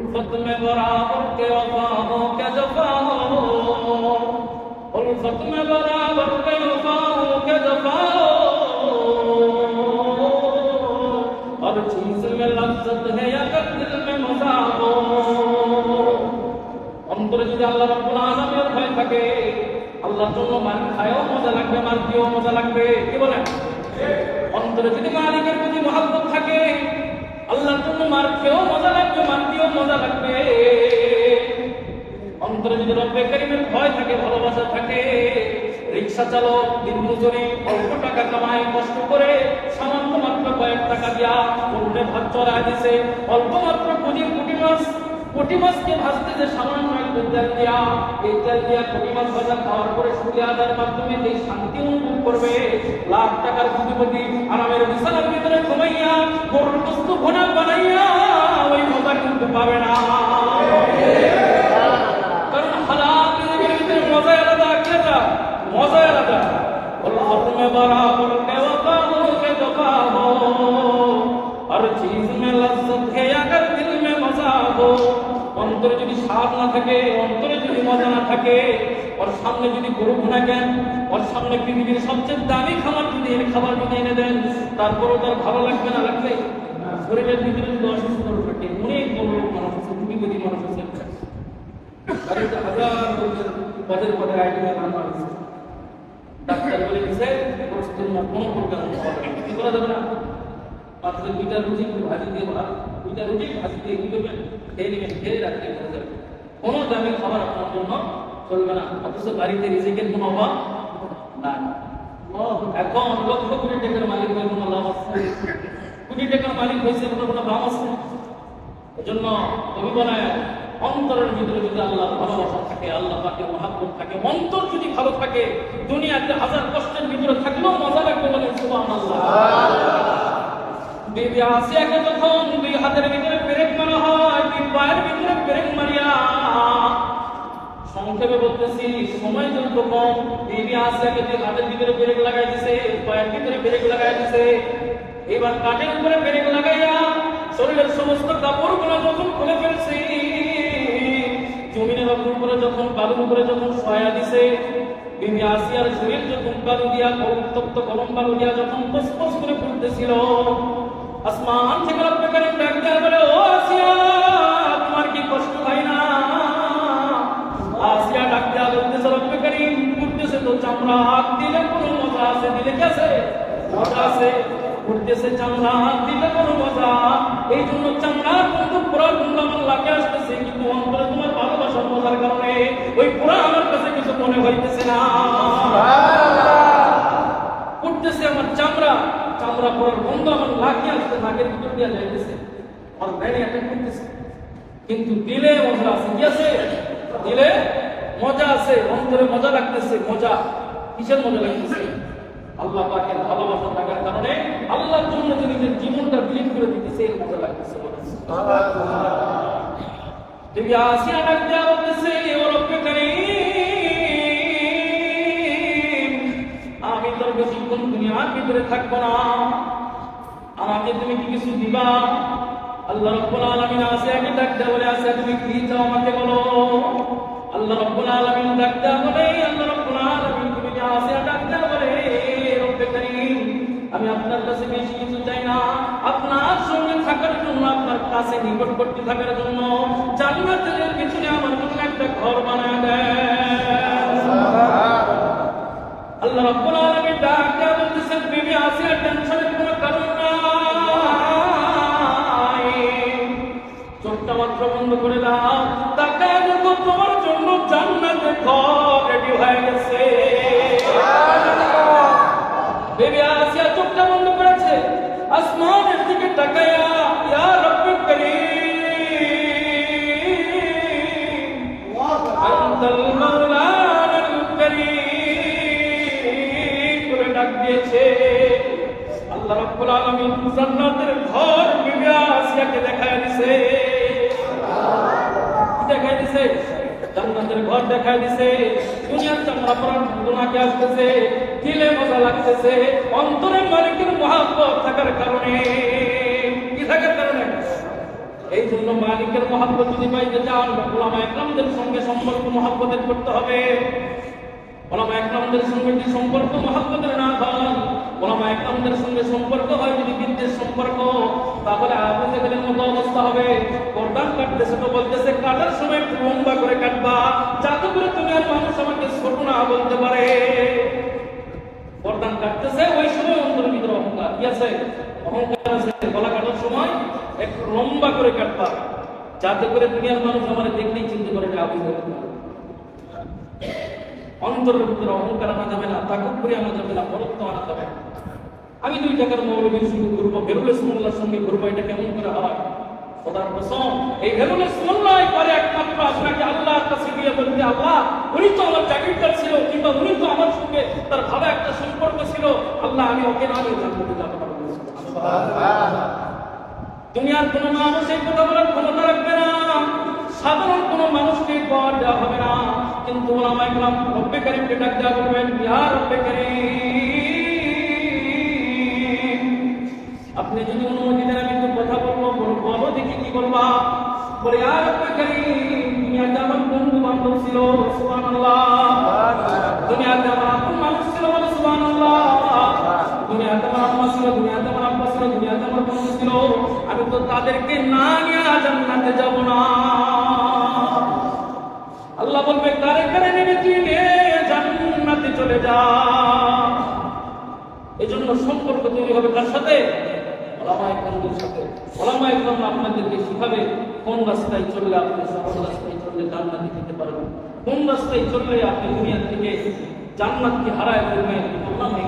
الفت میں برابر کے وفا ہو کے جفا ہو الفت میں برابر کے وفا ہو کے جفا ہو ہر چیز میں لذت ہے یا کر دل میں مزہ ہو অন্তরে যদি আল্লাহ রব্বুল আলামিনের ভয় থাকে আল্লাহর জন্য মান খায়ও মজা লাগবে মার দিয়েও মজা লাগবে কি বলেন অন্তরে যদি মালিক খেয়েও মজা লাগবে মার মজা লাগবে। অন্তরে ভয় থাকে, ভালোবাসা থাকে, রিক্সা চালক দিন অল্প টাকা কামায়, কষ্ট করে সামান্য মাত্র কয়েক টাকা দিয়া অন্যে ভাত চড়ায় দিছে অল্প মাত্র পুঁজির কোটি মাছ কোটি মাছকে ভাজতে যে সামান্য একটু তেল দিয়া এই তেল দিয়া কোটি মাছ ভাজা খাওয়ার পরে সুখী আদার মাধ্যমে যে শান্তি অনুভব করবে লাখ টাকার পুঁজিপতি আরামের বিছানার ভিতরে ঘুমাইয়া গরুর বস্ত ঘোনা বানাইয়া ওই মজা কিন্তু পাবে না কারণ হালাল রিজিকের ভিতরে মজা আলাদা আখিরাতা মজা আলাদা उल्फत में बराबर के वफाओं के दफा हो हर चीज में लज्जत है अगर दिल में मजा हो অন্তরে যদি স্বাদ না থাকে, অন্তরে যদি মজা না থাকে, ওর সামনে যদি গরু ঘোনা দেন ওর সামনে পৃথিবীর সবচেয়ে দামি খাবার যদি এনে খাবার যদি এনে দেন, তারপরেও তার ভালো লাগবে না, লাগবে? শরীরের ভিতরে যদি অসুস্থ থাকে, অনেক বড় লোক মানুষ আছে, কোটিপতি মানুষ আছে। হাজার পদের আইটেমের রান্না হয়েছে। ডাক্তার বলে দিছে না কোনো প্রোগ্রাম কি করা যাবে না? মাত্র দুইটা একটু ভাজি দিয়ে ভাত দুইটা রুটি ভাজি দিয়ে কি করবেন? খেয়ে নেবেন খেয়ে কোনো দামি খাবার আপনার জন্য চলবে না। অথচ বাড়িতে রিজিকের কোনো অভাব না এখন লক্ষ কোটি টাকার মালিক হয়ে কোনো লাভ আছে? কোটি টাকার মালিক হয়েছে কোনো কোনো দাম আছে? এজন্য কবি বলায় অন্তরের ভিতরে যদি আল্লাহ ভালোবাসা থাকে আল্লাহ পাকে মহাব্বত থাকে অন্তর যদি ভালো থাকে দুনিয়াতে হাজার কষ্টের ভিতরে থাকলেও মজা লাগবে বলে সুবহানাল্লাহ। বিবি আসিয়াকে যখন? হাতের ভিতরে পেরেক মারা হয় দুই পায়ের ভিতরে পেরেক মারিয়া। সংক্ষেপে বলতেছি, সময় যত কম বিবি আসিয়াকে দুই হাতের ভিতরে ব্রেক লাগাই দিছে, পায়ের ভিতরে ব্রেক লাগাই দিছে, এবার কাঠের উপরে ব্রেক লাগাইয়া শরীরের সমস্ত কাপড়গুলো যখন খুলে ফেলছি, জমিনের উপরে যখন, বালুর উপরে যখন সয়া দিছে বিবি আসিয়ার শরীর যখন বালু দিয়া উত্তপ্ত গরম বালু দিয়া যখন ফসফস করে ফুটতেছিল আসমান থেকে রব্বে করিম ডাক দেয়া বলে, ও আসিয়া, তোমার কি কষ্ট হয় না? আসিয়া ডাক দেয়া বলতেছে রব্বে করিম ফুটতেছে তো চামড়া হাত দিলে কোনো মজা আছে, দিলে কি আছে? মজা আছে। উঠতেছে চামড়া হাত দিলে কোনো মজা। এই জন্য চামড়া কিন্তু পুরা গুন্ডা লাগে আসতেছে, কিন্তু অন্তরে তোমার ভালোবাসার মজার কারণে ওই পুরা আমার কাছে কিছু মনে হইতেছে না উঠতেছে আমার চামড়া পরার বন্ধ আমার আসতে নাকের ভিতর দিয়ে যাইতেছে। ব্রেনে অ্যাটাক করতেছে। কিন্তু দিলে মজা আছে। কি আছে? দিলে মজা আছে। অন্তরে মজা লাগতেছে মজা। কিসের মজা লাগতেছে? আল্লাহ পাকের ভালোবাসা থাকার কারণে আল্লাহর জন্য যে নিজের জীবনটা বিলীন করে দিতেছে এর মজা লাগতেছে তুমি আসিয়া ডাক দেওয়া বলতেছে ও রব্বে বেশিক্ষণ ভিতরে থাকব না। আমাকে তুমি কি কিছু দিবা? আল্লাহ রব্বুল আলামিন আসিয়াকে ডাক দেওয়া বলে আসিয়া তুমি কি চাও আমাকে বলো? আল্লাহ রব্বুল আলামিন ডাক দেওয়া বলে আল্লাহ রব্বুল আলামিন তুমি কি আসিয়া ডাক দেওয়া বলে রব্বে করিম আমি আপনার কাছে বেশি কিছু চাই না। আপনার সঙ্গে থাকার জন্য আপনার কাছে নিকটবর্তী থাকার জন্য জান্নাতের পিছনে আমার জন্য একটা ঘর বানায় দেন। আল্লাহ রাব্বুল আলামিন বলতেছেন বিবি আসিয়া টেনশনের কোনো কারণ নাই। চোখটা মাত্র বন্ধ করে দাও। তাকায় দেখো তোমার জন্য জান্নাতের ঘর রেডি হয়ে গেছে। বেবি আসিয়া চোখটা বন্ধ করেছে। আসমানের দিকে তাকায়া ইয়া রব্বি করিম। আনতাল দিয়েছে আল্লাহ রাব্বুল আলামিন জান্নাতের ঘর বিবি আসিয়াকে দেখায় কি দেখায় দিছে? জান্নাতের ঘর দেখায় দিছে। দুনিয়ার চামড়া পরার গুনাকে আসতেছে। দিলে মজা লাগতেছে। অন্তরে মালিকের মহাব্বত থাকার কারণে। কি থাকার কারণে? এই জন্য মালিকের মহাব্বত যদি পাইতে চান ওলামা একরামদের সঙ্গে সম্পর্ক মহাব্বতের করতে হবে। ওলামা একরামদের সঙ্গে যদি সম্পর্ক মহাব্বতের না হয়, ওলামা একরামদের সঙ্গে সম্পর্ক হয় যদি বিদ্যের সম্পর্ক, তাহলে আবু জেহেলের মতো অবস্থা হবে। কোরবান কাটতেছে তো বলতেছে কাটার সময় একটু লম্বা করে কাটবা। যাতে করে তুমি আর মানুষ আমাকে ছোট না বলতে পারে। কোরবান কাটতেছে, ওই সময় অন্তরের ভিতরে অহংকার। কি আছে? অহংকার আছে। গলা কাটার সময় একটু লম্বা করে কাটবা। যাতে করে দুনিয়ার মানুষ আমার দেখলেই চিন্তা করে যে আবু জেহেল অন্তরের ভিতরে অহংকার আনা যাবে না তাকব্বরি আনা যাবে না, বরত্ব আনা যাবে না। আমি দুই টাকার মৌলবীর সঙ্গে ঘুরবো বেরুলে সুমুল্লার সঙ্গে এটা কেমন করে হয়? তো আমার ছিল তো আমার সঙ্গে তার একটা সম্পর্ক ছিল। আমি ওকে দুনিয়ার কোন মানুষ এই কথা বলার ক্ষমতা রাখবে না। সাধারণ কোন মানুষকে দেওয়া হবে কিন্তু ওলামা ইকরাম রব্বে কারিমকে ডাক দেওয়া করবেন ইয়া রব্বে কারিম। আপনি যদি অনুমতি দেন আমি একটু কথা বলব বলো বলো দেখি কি বলবা। বলে, ইয়া রব্বে কারিম, দুনিয়াতে আমার বন্ধু বান্ধব ছিল সুবহানাল্লাহ। দুনিয়াতে আমার আপন মানুষ ছিল বলে সুবহানাল্লাহ। দুনিয়াতে আমার আম্মা ছিল, দুনিয়াতে আমার আব্বা ছিল, দুনিয়াতে আমার বন্ধু ছিল। আমি তো তাদেরকে না নিয়ে জান্নাতে যাব। বলবে তার এখানে নেবে তুই নে জান্নাতে চলে যা। এই জন্য সম্পর্ক তৈরি হবে কার সাথে? ওলামা ইকরামদের সাথে। ওলামা শিখাবে, কোন রাস্তায় চললে আপনি সহজ রাস্তায় চললে জান্নাতে যেতে পারবেন? কোন রাস্তায় চললে আপনি দুনিয়া থেকে জান্নাতকে হারায় ফেলবেন? ওলামা